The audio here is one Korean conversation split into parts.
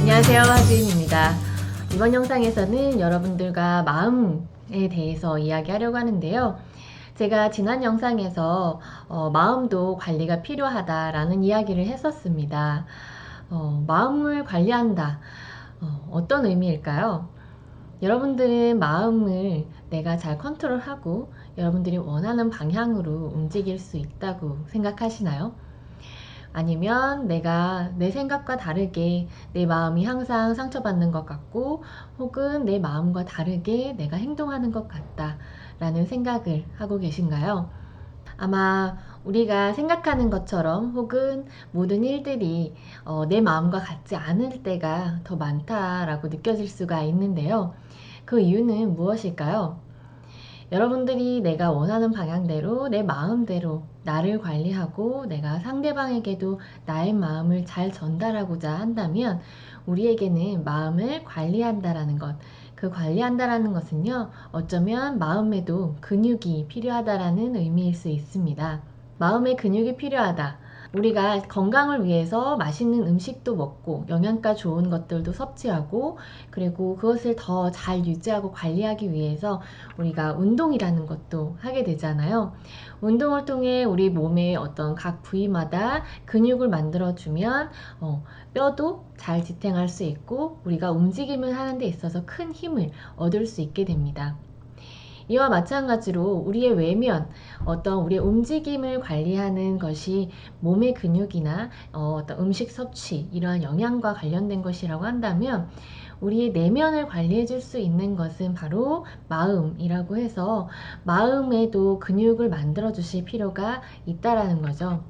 안녕하세요 하주인입니다. 이번 영상에서는 여러분들과 마음에 대해서 이야기하려고 하는데요. 제가 지난 영상에서 어, 마음도 관리가 필요하다라는 이야기를 했었습니다. 어, 마음을 관리한다. 어, 떤 의미일까요? 여러분들은 마음을 내가 잘 컨트롤하고 여러분들이 원하는 방향으로 움직일 수 있다고 생각하시나요? 아니면 내가 내 생각과 다르게 내 마음이 항상 상처받는 것 같고 혹은 내 마음과 다르게 내가 행동하는 것 같다 라는 생각을 하고 계신가요? 아마 우리가 생각하는 것처럼 혹은 모든 일들이 어, 내 마음과 같지 않을 때가 더 많다라고 느껴질 수가 있는데요. 그 이유는 무엇일까요? 여러분들이 내가 원하는 방향대로 내 마음대로 나를 관리하고 내가 상대방에게도 나의 마음을 잘 전달하고자 한다면 우리에게는 마음을 관리한다라는 것. 그 관리한다라는 것은요, 어쩌면 마음에도 근육이 필요하다라는 의미일 수 있습니다. 마음의 근육이 필요하다. 우리가 건강을 위해서 맛있는 음식도 먹고 영양가 좋은 것들도 섭취하고 그리고 그것을 더 잘 유지하고 관리하기 위해서 우리가 운동이라는 것도 하게 되잖아요. 운동을 통해 우리 몸의 어떤 각 부위마다 근육을 만들어주면 어, 뼈도 잘 지탱할 수 있고 우리가 움직임을 하는 데 있어서 큰 힘을 얻을 수 있게 됩니다. 이와 마찬가지로 우리의 외면, 어떤 우리의 움직임을 관리하는 것이 몸의 근육이나 어, 떤 음식 섭취, 이러한 영양과 관련된 것이라고 한다면 우리의 내면을 관리해 줄 수 있는 것은 바로 마음이라고 해서 마음에도 근육을 만들어 주실 필요가 있다라는 거죠.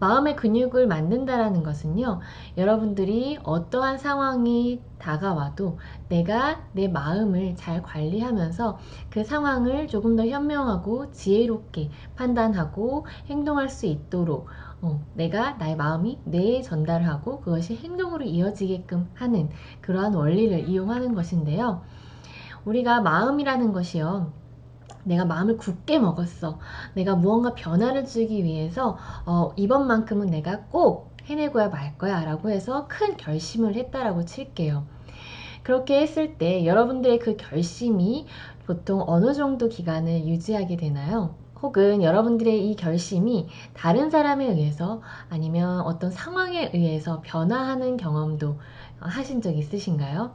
마음의 근육을 만든다라는 것은요, 여러분들이 어떠한 상황이 다가와도 내가 내 마음을 잘 관리하면서 그 상황을 조금 더 현명하고 지혜롭게 판단하고 행동할 수 있도록 어, 내가 나의 마음이 뇌에 전달하고 그것이 행동으로 이어지게끔 하는 그러한 원리를 이용하는 것인데요. 우리가 마음이라는 것이요. 내가 마음을 굳게 먹었어. 내가 무언가 변화를 주기 위해서 어, 이번만큼은 내가 꼭 해내고야 말 거야 라고 해서 큰 결심을 했다라고 칠게요. 그렇게 했을 때 여러분들의 그 결심이 보통 어느 정도 기간을 유지하게 되나요? 혹은 여러분들의 이 결심이 다른 사람에 의해서 아니면 어떤 상황에 의해서 변화하는 경험도 하신 적 있으신가요?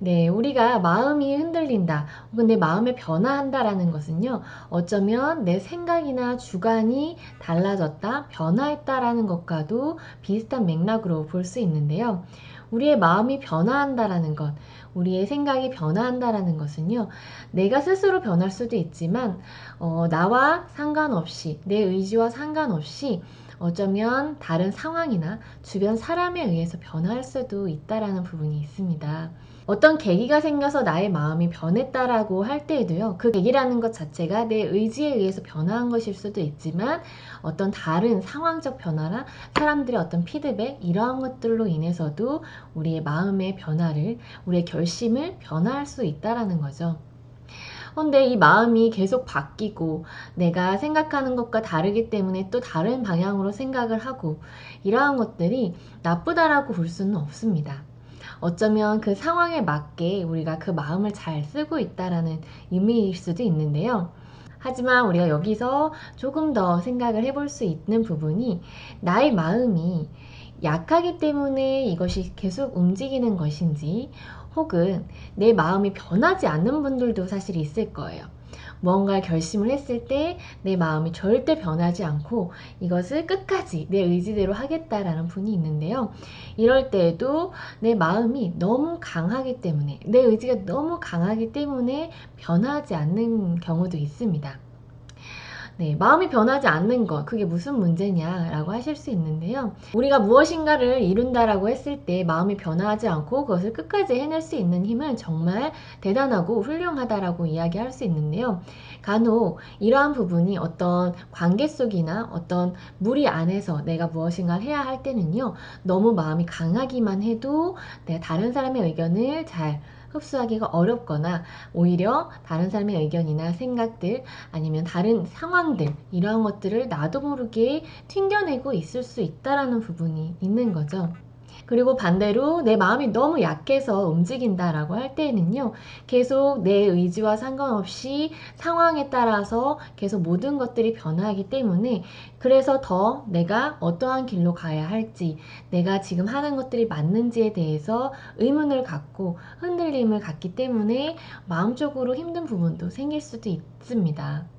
네, 우리가 마음이 흔들린다, 혹은 내 마음에 변화한다라는 것은요, 어쩌면 내 생각이나 주관이 달라졌다, 변화했다라는 것과도 비슷한 맥락으로 볼 수 있는데요. 우리의 마음이 변화한다라는 것, 우리의 생각이 변화한다라는 것은요, 내가 스스로 변할 수도 있지만, 어, 나와 상관없이, 내 의지와 상관없이, 어쩌면 다른 상황이나 주변 사람에 의해서 변화할 수도 있다라는 부분이 있습니다. 어떤 계기가 생겨서 나의 마음이 변했다라고 할 때에도요, 그 계기라는 것 자체가 내 의지에 의해서 변화한 것일 수도 있지만, 어떤 다른 상황적 변화나 사람들의 어떤 피드백, 이러한 것들로 인해서도 우리의 마음의 변화를, 우리의 결심을 변화할 수 있다라는 거죠. 근데 이 마음이 계속 바뀌고 내가 생각하는 것과 다르기 때문에 또 다른 방향으로 생각을 하고 이러한 것들이 나쁘다라고 볼 수는 없습니다. 어쩌면 그 상황에 맞게 우리가 그 마음을 잘 쓰고 있다라는 의미일 수도 있는데요. 하지만 우리가 여기서 조금 더 생각을 해볼 수 있는 부분이 나의 마음이 약하기 때문에 이것이 계속 움직이는 것인지 혹은 내 마음이 변하지 않는 분들도 사실 있을 거예요. 무언가 결심을 했을 때 내 마음이 절대 변하지 않고 이것을 끝까지 내 의지대로 하겠다라는 분이 있는데요. 이럴 때에도 내 마음이 너무 강하기 때문에 내 의지가 너무 강하기 때문에 변하지 않는 경우도 있습니다. 네, 마음이 변하지 않는 것, 그게 무슨 문제냐라고 하실 수 있는데요. 우리가 무엇인가를 이룬다라고 했을 때 마음이 변하지 않고 그것을 끝까지 해낼 수 있는 힘은 정말 대단하고 훌륭하다라고 이야기할 수 있는데요. 간혹 이러한 부분이 어떤 관계 속이나 어떤 무리 안에서 내가 무엇인가를 해야 할 때는요, 너무 마음이 강하기만 해도 다른 사람의 의견을 잘 흡수하기가 어렵거나 오히려 다른 사람의 의견이나 생각들 아니면 다른 상황들 이러한 것들을 나도 모르게 튕겨내고 있을 수 있다라는 부분이 있는 거죠. 그리고 반대로 내 마음이 너무 약해서 움직인다라고 할 때에는요, 계속 내 의지와 상관없이 상황에 따라서 계속 모든 것들이 변화하기 때문에 그래서 더 내가 어떠한 길로 가야 할지, 내가 지금 하는 것들이 맞는지에 대해서 의문을 갖고 흔들림을 갖기 때문에 마음적으로 힘든 부분도 생길 수도 있습니다.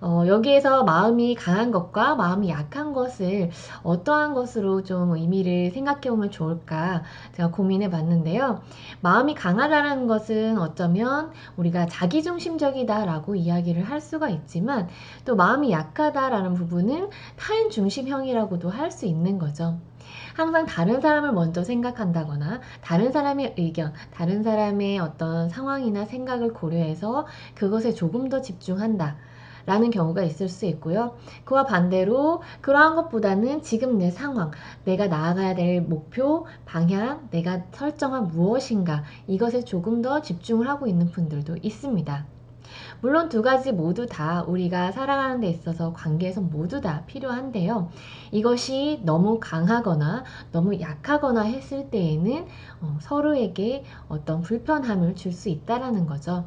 어, 여기에서 마음이 강한 것과 마음이 약한 것을 어떠한 것으로 좀 의미를 생각해 보면 좋을까 제가 고민해 봤는데요. 마음이 강하다는 것은 어쩌면 우리가 자기중심적이다라고 이야기를 할 수가 있지만 또 마음이 약하다라는 부분은 타인 중심형이라고도 할 수 있는 거죠. 항상 다른 사람을 먼저 생각한다거나 다른 사람의 의견, 다른 사람의 어떤 상황이나 생각을 고려해서 그것에 조금 더 집중한다. 라는 경우가 있을 수 있고요. 그와 반대로 그러한 것보다는 지금 내 상황, 내가 나아가야 될 목표, 방향, 내가 설정한 무엇인가 이것에 조금 더 집중을 하고 있는 분들도 있습니다. 물론 두 가지 모두 다 우리가 살아가는 데 있어서 관계에서 모두 다 필요한데요. 이것이 너무 강하거나 너무 약하거나 했을 때에는 어, 서로에게 어떤 불편함을 줄 수 있다라는 거죠.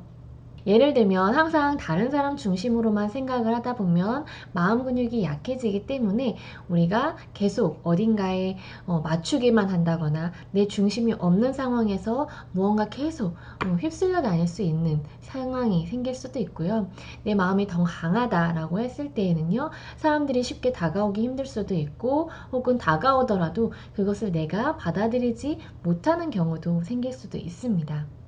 예를 들면 항상 다른 사람 중심으로만 생각을 하다 보면 마음 근육이 약해지기 때문에 우리가 계속 어딘가에 어, 맞추기만 한다거나 내 중심이 없는 상황에서 무언가 계속 어, 휩쓸려 다닐 수 있는 상황이 생길 수도 있고요. 내 마음이 더 강하다라고 했을 때에는요, 사람들이 쉽게 다가오기 힘들 수도 있고, 혹은 다가오더라도 그것을 내가 받아들이지 못하는 경우도 생길 수도 있습니다.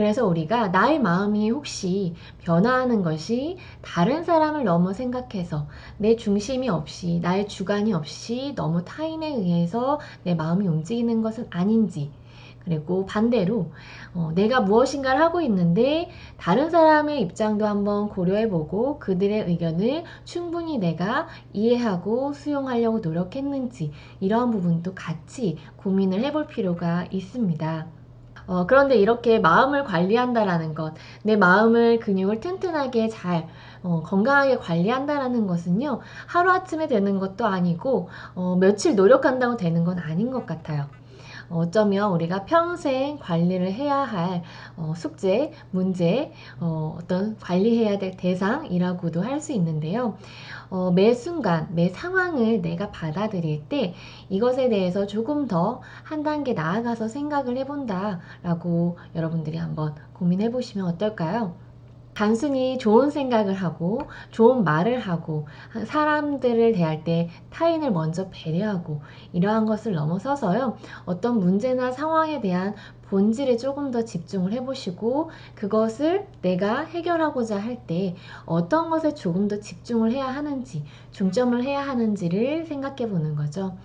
그래서 우리가 나의 마음이 혹시 변화하는 것이 다른 사람을 너무 생각해서 내 중심이 없이 나의 주관이 없이 너무 타인에 의해서 내 마음이 움직이는 것은 아닌지 그리고 반대로 어, 내가 무엇인가를 하고 있는데 다른 사람의 입장도 한번 고려해보고 그들의 의견을 충분히 내가 이해하고 수용하려고 노력했는지 이러한 부분도 같이 고민을 해볼 필요가 있습니다. 어, 그런데 이렇게 마음을 관리한다라는 것, 내 마음을 근육을 튼튼하게 잘 어, 건강하게 관리한다라는 것은요 하루아침에 되는 것도 아니고 어, 며칠 노력한다고 되는 건 아닌 것 같아요. 어쩌면 우리가 평생 관리를 해야 할 어, 숙제, 문제, 어, 떤 관리해야 될 대상이라고도 할 수 있는데요. 어, 매 순간, 매 상황을 내가 받아들일 때 이것에 대해서 조금 더 한 단계 나아가서 생각을 해본다라고 여러분들이 한번 고민해 보시면 어떨까요? 단순히 좋은 생각을 하고 좋은 말을 하고 사람들을 대할 때 타인을 먼저 배려하고 이러한 것을 넘어서서요 어떤 문제나 상황에 대한 본질에 조금 더 집중을 해보시고 그것을 내가 해결하고자 할 때 어떤 것에 조금 더 집중을 해야 하는지 중점을 해야 하는지를 생각해 보는 거죠.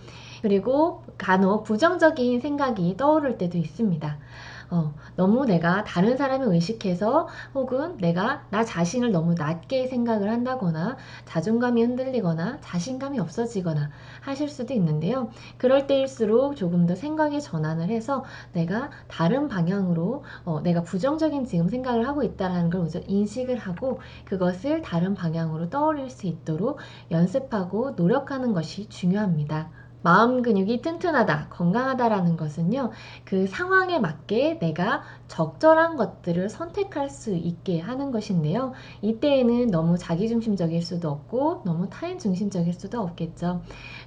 그리고 간혹 부정적인 생각이 떠오를 때도 있습니다. 어, 너무 내가 다른 사람을 의식해서 혹은 내가 나 자신을 너무 낮게 생각을 한다거나 자존감이 흔들리거나 자신감이 없어지거나 하실 수도 있는데요. 그럴 때일수록 조금 더 생각의 전환을 해서 내가 다른 방향으로 어, 내가 부정적인 지금 생각을 하고 있다는 걸 우선 인식을 하고 그것을 다른 방향으로 떠올릴 수 있도록 연습하고 노력하는 것이 중요합니다. 마음 근육이 튼튼하다, 건강하다라는 것은요, 그 상황에 맞게 내가 적절한 것들을 선택할 수 있게 하는 것인데요. 이때에는 너무 자기중심적일 수도 없고, 너무 타인 중심적일 수도 없겠죠.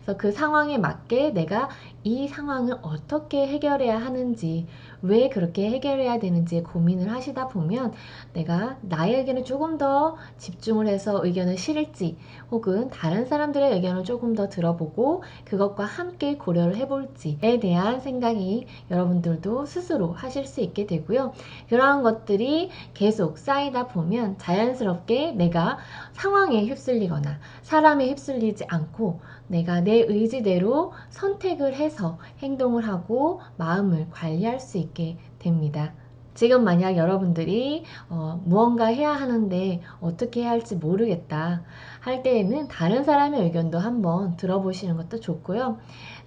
그래서 그 상황에 맞게 내가 이 상황을 어떻게 해결해야 하는지, 왜 그렇게 해결해야 되는지 고민을 하시다 보면 내가 나의 의견을 조금 더 집중을 해서 의견을 실을지 혹은 다른 사람들의 의견을 조금 더 들어보고 그것과 함께 고려를 해볼지에 대한 생각이 여러분들도 스스로 하실 수 있게 되고요. 그러한 것들이 계속 쌓이다 보면 자연스럽게 내가 상황에 휩쓸리거나 사람에 휩쓸리지 않고 내가 내 의지대로 선택을 해서 행동을 하고 마음을 관리할 수 있게 됩니다. 지금 만약 여러분들이 어, 무언가 해야 하는데 어떻게 해야 할지 모르겠다 할 때에는 다른 사람의 의견도 한번 들어보시는 것도 좋고요.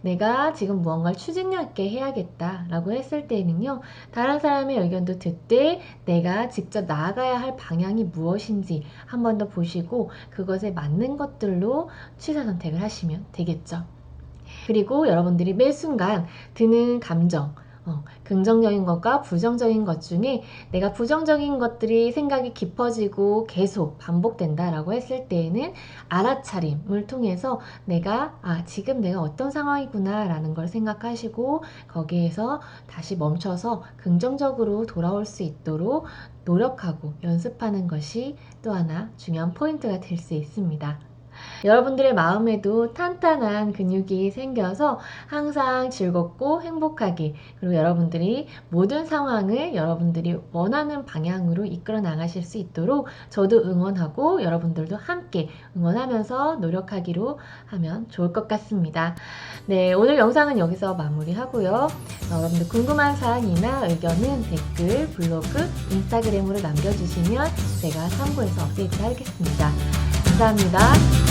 내가 지금 무언가를 추진력 있게 해야겠다 라고 했을 때는요. 다른 사람의 의견도 듣되 내가 직접 나아가야 할 방향이 무엇인지 한 번 더 보시고 그것에 맞는 것들로 취사 선택을 하시면 되겠죠. 그리고 여러분들이 매 순간 드는 감정, 어, 긍정적인 것과 부정적인 것 중에 내가 부정적인 것들이 생각이 깊어지고 계속 반복된다라고 했을 때에는 알아차림을 통해서 내가 아 지금 내가 어떤 상황이구나라는 걸 생각하시고 거기에서 다시 멈춰서 긍정적으로 돌아올 수 있도록 노력하고 연습하는 것이 또 하나 중요한 포인트가 될 수 있습니다. 여러분들의 마음에도 탄탄한 근육이 생겨서 항상 즐겁고 행복하게 그리고 여러분들이 모든 상황을 여러분들이 원하는 방향으로 이끌어 나가실 수 있도록 저도 응원하고 여러분들도 함께 응원하면서 노력하기로 하면 좋을 것 같습니다. 네, 오늘 영상은 여기서 마무리하고요. 여러분들 궁금한 사항이나 의견은 댓글, 블로그, 인스타그램으로 남겨주시면 제가 참고해서 업데이트 하겠습니다. 감사합니다.